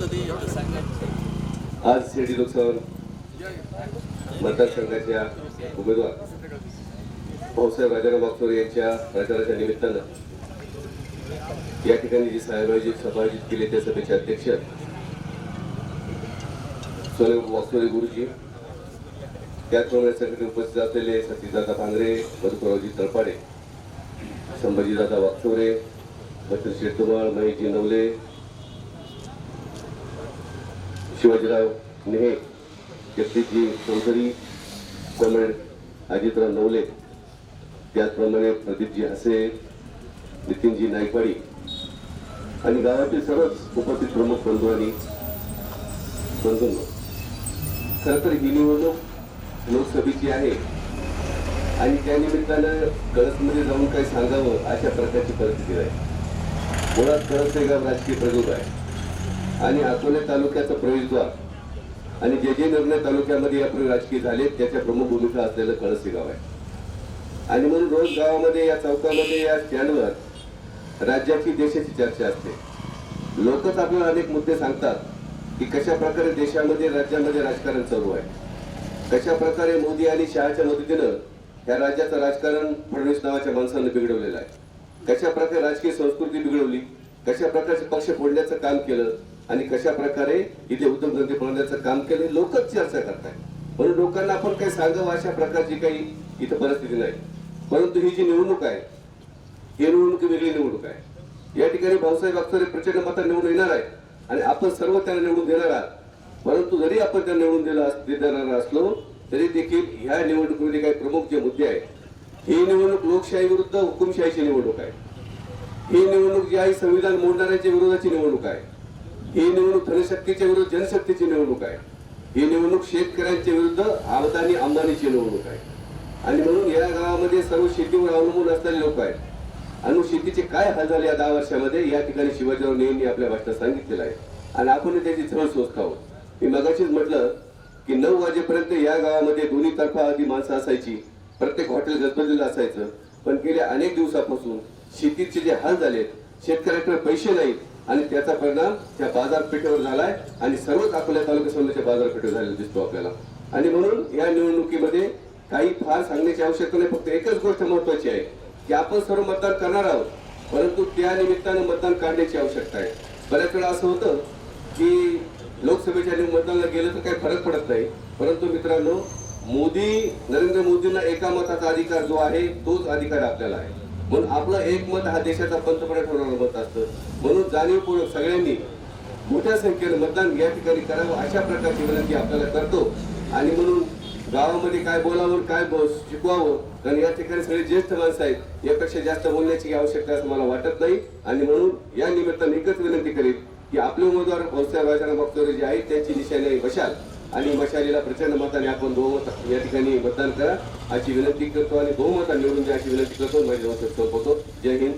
आज शिर्डी लोकसभा मतदारसंघाच्या उमेदवार भाऊसाहेब राजाराम वागचोरे यांच्या प्रचाराच्या निमित्तानं या ठिकाणी जी साहेबांची सभा आयोजित केली त्या सभेचे अध्यक्ष सोने वागचोरे गुरुजी त्याचप्रमाणे सगळे उपस्थित असलेले सतीदादा भांगरे मधुकररावजी तळपाडे संभाजीदादा वागचोरे भद्र शेटुमाळ महेशजी नवले शिवाजीराव नेहे जगदीशजी चौधरी कॉम्रेड अजितराव नवले त्याचप्रमाणे प्रदीपजी हसे नितीनजी नायकवाडी आणि गावातील सर्वच उपस्थित प्रमुख बंधू आणि बंधूंनो खरं तर ही निवडणूक लोकसभेची आहे आणि त्या निमित्तानं कळसमध्ये जाऊन काही सांगावं अशा प्रकारची परिस्थिती आहे. मुळात कळस हे गाव राजकीय प्रयोग आहे. आणि अकोले तालुक्याचं प्रवेशद्वार. आणि जे जे निर्णय तालुक्यामध्ये आपले राजकीय झाले त्याच्या प्रमुख भूमिका असलेलं कळसे गाव आहे. आणि म्हणून रोज गावामध्ये या चौकामध्ये या स्टँडवर राज्याची देशाची चर्चा असते. लोकच आपल्याला अनेक मुद्दे सांगतात की कशा प्रकारे देशामध्ये राज्यामध्ये राजकारण चालू आहे. कशा प्रकारे मोदी आणि शहाच्या मदतीनं ह्या राज्याचं राजकारण फडणवीस नावाच्या माणसानं बिघडवलेलं आहे. कशा प्रकारे राजकीय संस्कृती बिघडवली कशा प्रकारचे पक्ष फोडण्याचं काम केलं आणि कशा प्रकारे इथे उद्योगधंदे बनवण्याचं काम केलं लोकच चर्चा करताय म्हणून लोकांना आपण काही सांगावं अशा प्रकारची काही इथं परिस्थिती नाही. परंतु ही जी निवडणूक आहे ही निवडणूक वेगळी निवडणूक आहे. या ठिकाणी भाऊसाहेब अख्तरे प्रचंड मतात निवडून येणार आहे आणि आपण सर्व त्यांना निवडून देणार आहात. परंतु जरी आपण त्यांना निवडून दिला देणार असलो तरी देखील ह्या निवडणुकीमध्ये काही प्रमुख जे मुद्दे आहेत ही निवडणूक लोकशाही विरुद्ध हुकुमशाहीची निवडणूक आहे. ही निवडणूक जी आहे संविधान मोडणाऱ्याच्या विरोधाची निवडणूक आहे. ही निवडणूक धनशक्तीच्या विरुद्ध जनशक्तीची निवडणूक आहे. ही निवडणूक शेतकऱ्यांच्या विरुद्ध आमदानी आमदानीची निवडणूक आहे. आणि म्हणून या गावामध्ये सर्व शेतीवर अवलंबून असलेले लोक आहेत. आणि शेतीचे काय हाल झाले या दहा वर्षामध्ये या ठिकाणी शिवाजीराव नेहमी आपल्या भाषणात सांगितलेलं आहे. आणि आपण त्याची झळ स्वस्त आहोत मी मगाशीच म्हटलं की नऊ वाजेपर्यंत या गावामध्ये दोन्ही तर्फा आधी माणसं असायची. प्रत्येक हॉटेल गजबजलेलं असायचं. पण गेल्या अनेक दिवसापासून शेतीचे जे हाल झालेत शेतकऱ्याकडे पैसे नाहीत. आणि त्याचा परिणाम त्या बाजारपेठेवर झालाय आणि सर्वच अकोल्या तालुक्यासमोरच्या बाजारपेठेवर झालेला दिसतो आपल्याला. आणि म्हणून या निवडणुकीमध्ये काही फार सांगण्याची आवश्यकता नाही फक्त एकच गोष्ट महत्वाची आहे की आपण सर्व मतदान करणार आहोत परंतु त्या निमित्तानं मतदान काढण्याची आवश्यकता आहे. बऱ्याच वेळा असं होतं की लोकसभेच्या मतदानाला गेलं तर काही फरक पडत नाही परंतु मित्रांनो मोदी नरेंद्र मोदींना एका मताचा अधिकार जो आहे तोच अधिकार आपल्याला आहे. म्हणून आपलं एक मत हा देशाचा पंतप्रधान ठरवणारं मत असतं. म्हणून जाणीवपूर्वक सगळ्यांनी मोठ्या संख्येने मतदान या ठिकाणी करावं अशा प्रकारची विनंती आपल्याला करतो. आणि म्हणून गावामध्ये काय बोलावं काय शिकवावं कारण या ठिकाणी सगळे ज्येष्ठ माणसं आहेत यापेक्षा जास्त बोलण्याची आवश्यकता असं मला वाटत नाही. आणि म्हणून या निमित्तानं एकच विनंती करेल की आपले उमेदवार भाऊसाहेब राजाराम वागचोरे जे आहेत त्यांची निशाणी बशाल. आणि मशालीला प्रचंड मताने आपण बहुमत या ठिकाणी मतदान करा. अशी विनंती करतो आणि बहुमताने निवडून द्या अशी विनंती करतो. माझी संपवतो. जय हिंद.